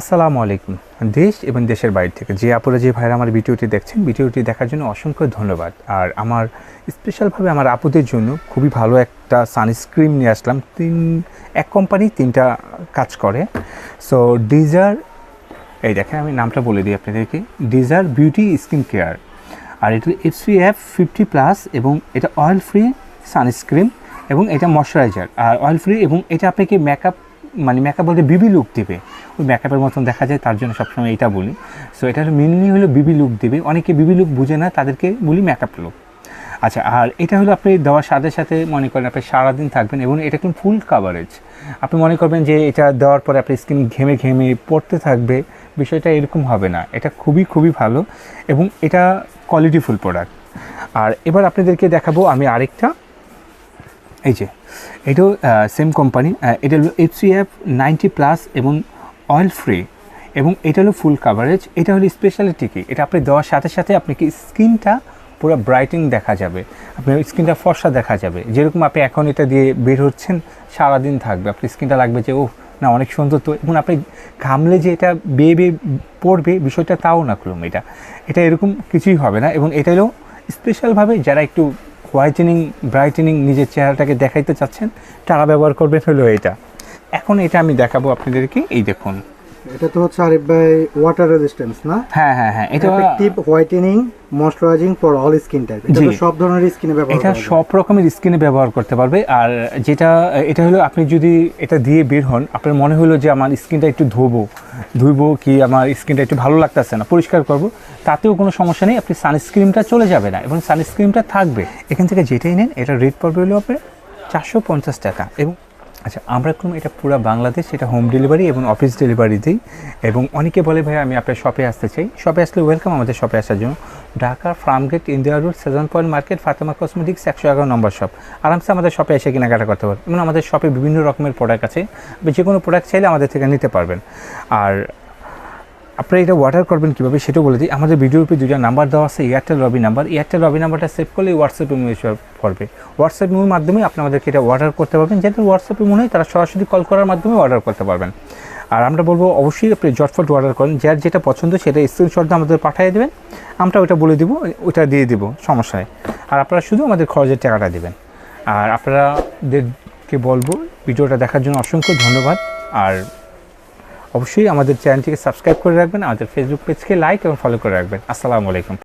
আসসালামু আলাইকুম। দেশ এবং দেশের বাইরে থেকে যে আপুরা, যে ভাইরা আমার ভিডিওটি দেখছেন, ভিডিওটি দেখার জন্য অসংখ্য ধন্যবাদ। আর আমার স্পেশালভাবে আমার আপুদের জন্য খুবই ভালো একটা সানস্ক্রিন নিয়ে আসলাম। তিন, এক কোম্পানি তিনটা কাজ করে। সো ডিজার এই দেখেন আমি নামটা বলে দিই আপনাদেরকে। ডিজার বিউটি স্কিন কেয়ার আর এটা এফ ফিফটি প্লাস এবং এটা অয়েল ফ্রি সানস্ক্রিন এবং এটা ময়শ্চারাইজার আর অয়েল ফ্রি এবং এটা আপনাকে মেকআপ মানে মেকআপ বলতে বিবি লুক দেবে। ওই মেকআপের মতন দেখা যায়, তার জন্য সবসময় এটা বলি। সো এটা মেনলি হলো বিবি লুক দেবে। অনেকে বিবি লুক বুঝে না, তাদেরকে বলি মেকআপ লুক আচ্ছা আর এটা হলো আপনি দেওয়ার সাথে সাথে মনে করেন আপনি সারাদিন থাকবেন এবং এটা কিন্তু ফুল কাভারেজ আপনি মনে করবেন যে এটা দেওয়ার পরে আপনার স্কিন ঘেমে ঘেমে পড়তে থাকবে, বিষয়টা এরকম হবে না। এটা খুবই খুবই ভালো এবং এটা কোয়ালিটিফুল প্রোডাক্ট আর এবার আপনাদেরকে দেখাবো আমি আরেকটা এই যে, এটাও সেম কোম্পানি এটা হলো এফ নাইনটি প্লাস এবং অয়েল ফ্রি এবং এটা হলো ফুল কাভারেজ এটা হলো স্পেশালিটি কি এটা আপনি দেওয়ার সাথে সাথে আপনাকে স্কিনটা পুরো ব্রাইটিং দেখা যাবে, আপনার স্কিনটা ফর্সা দেখা যাবে, যেরকম আপনি এখন এটা দিয়ে বের হচ্ছেন, সারাদিন থাকবে, আপনার স্কিনটা লাগবে যে ও না, অনেক সুন্দর তো। এবং আপনি ঘামলে যে এটা বেয়ে বেয়ে পড়বে, বিষয়টা তাও না খুলুম এটা এটা এরকম কিছুই হবে না এবং এটা হলো স্পেশালভাবে যারা একটু হোয়াইটেনিং ব্রাইটেনিং নিজের চেহারাটাকে দেখাইতে চাচ্ছেন, তারা ব্যবহার করবেন হলো এটা। এখন এটা আমি দেখাবো আপনাদেরকে, এই দেখুন। এটা তো হচ্ছে আরিফ ভাই ওয়াটার রেজিস্ট্যান্স না? হ্যাঁ হ্যাঁ হ্যাঁ এটা effective whitening moisturising for all skin type এটা তো সব ধরনের স্কিনে ব্যবহার এটা। সব রকমের স্কিনে ব্যবহার করতে পারবে। আর যেটা এটা হলো আপনি যদি এটা দিয়ে বের হন আপনার মনে হলো যে আমার স্কিনটা একটু ধোবো ধুইবো কি আমার স্কিনটা একটু ভালো লাগতেছে না পরিষ্কার করব তাতেও কোনো সমস্যা নেই। আপনি সানস্ক্রিনটা চলে যাবে না এবং সানস্ক্রিনটা থাকবে। এখান থেকে যেটাই নেন এটা রেট পড়বে হলো আপনার চারশো পঞ্চাশ টাকা এবং আচ্ছা আমরা কোনো এটা পুরো বাংলাদেশ, এটা হোম ডেলিভারি এবং অফিস ডেলিভারি দিই। এবং অনেকে বলে, ভাই, আমি আপনার শপে আসতে চাই। শপে আসলে ওয়েলকাম আমাদের শপে আসার জন্য। Dhaka Farmgate India road Sezan point market Fatema cosmetics একশো এগারো নম্বর শপ আরামসে আমাদের শপে এসে কেনাকাটা করতে পারবেন। এবং আমাদের শপে বিভিন্ন রকমের প্রোডাক্ট আছে। যে কোনো প্রোডাক্ট চাইলে আমাদের থেকে নিতে পারবেন। আর আপনারা এটা অর্ডার করবেন কীভাবে সেটাও বলে দিই। আমাদের ভিডিওর উপরে দুইটা নাম্বার দেওয়া আছে Airtel Robi number Airtel Robi নাম্বারটা সেভ করলে হোয়াটসঅ্যাপ ইমো পড়বে। হোয়াটসঅ্যাপ ইমোর মাধ্যমে আপনি আমাদেরকে এটা অর্ডার করতে পারবেন। যাদের হোয়াটসঅ্যাপ ইমো নেই, তারা সরাসরি কল করার মাধ্যমে অর্ডার করতে পারবেন। আর আমরা বলব, অবশ্যই আপনি জটফট অর্ডার করেন। যার যেটা পছন্দ সেটা স্ক্রিনশট আমাদের পাঠিয়ে দেবেন। আমরা ওটা বলে দিব, ওটা দিয়ে দিব, সমস্যা নেই। আর আপনারা শুধু আমাদের খরচের টাকাটা দেবেন। আর আপনারাদেরকে বলব, ভিডিওটা দেখার জন্য অসংখ্য ধন্যবাদ। আর অবশ্যই আমাদের চ্যানেলটিকে সাবস্ক্রাইব করে রাখবেন, আমাদের ফেসবুক পেজকে লাইক এবং ফলো করে রাখবেন। আসসালামু আলাইকুম।